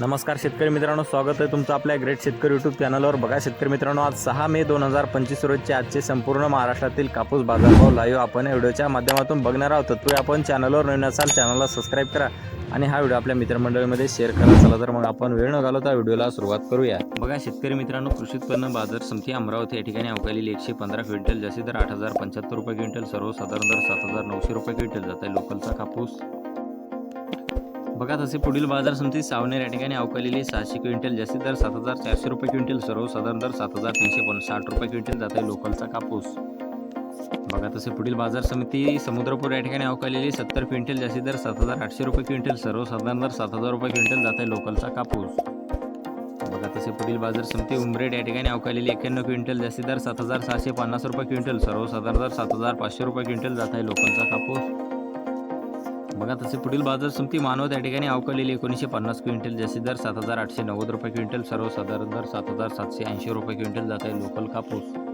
नमस्कार शेतकरी मित्रांनो स्वागत आहे तुमचं आपल्या ग्रेट शेतकरी यूट्यूब चॅनलवर बघा शेतकरी मित्रांनो आज सहा मे दोन हजार पंचवीस रोजचे आजचे संपूर्ण महाराष्ट्रातील कापूस बाजारभाव लाईव्ह आपण व्हिडिओच्या माध्यमातून बघणार आहोत. तत्पूर्वी आपण चॅनलवर नवीन असाल चॅनलला सबस्क्राईब करा आणि हा व्हिडिओ आपल्या मित्रमंडळीमध्ये शेअर करा. चला तर मग आपण वेळ न घालवता व्हिडिओला सुरुवात करूया. बघा शेतकरी मित्रांनो कृषी उत्पन्न बाजार समिती अमरावती या ठिकाणी अवकालेली एकशे पंधरा क्विंटल जसे दर आठ हजार पंच्याहत्तर रुपये क्विंटल सर्वसाधारण दर सात हजार नऊशे रुपये क्विंटल जात आहे. लोकलचा कापूस बघा तसे पुढील बाजार समिती सावनेर या ठिकाणी अवकालेली सहाशे क्विंटल जास्तीत दर सात हजार चारशे रुपये क्विंटल सर्वसाधारण दर सात हजार तीनशे पन्नास साठ रुपये क्विंटल जात आहे लोकलचा कापूस. बघा तसे पुढील बाजार समिती समुद्रपूर या ठिकाणी अवकालेली सत्तर क्विंटल जास्तीत दर सात हजार आठशे रुपये क्विंटल सर्वसाधारण दर सात हजार रुपये क्विंटल जात आहे लोकलचा कापूस. बघा तसे पुढील बाजार समिती उमरेड या ठिकाणी अवकालेली एक्क्याण्णव क्विंटल जास्तीत दर सात हजार सहाशे पन्नास रुपये क्विंटल सर्वसाधारण दर सात हजार पाचशे रुपये क्विंटल जात आहे लोकलचा कापूस. बघा तसे पुढील बाजार समिती मानव त्या ठिकाणी अवकलेली एकोणीसशे पन्नास क्विंटल जसे दर सात हजार आठशे नव्वद रुपये क्विंटल सर्वसाधारण दर सात हजार सातशे ऐंशी रुपये क्विंटल जात आहे लोकल कापूस.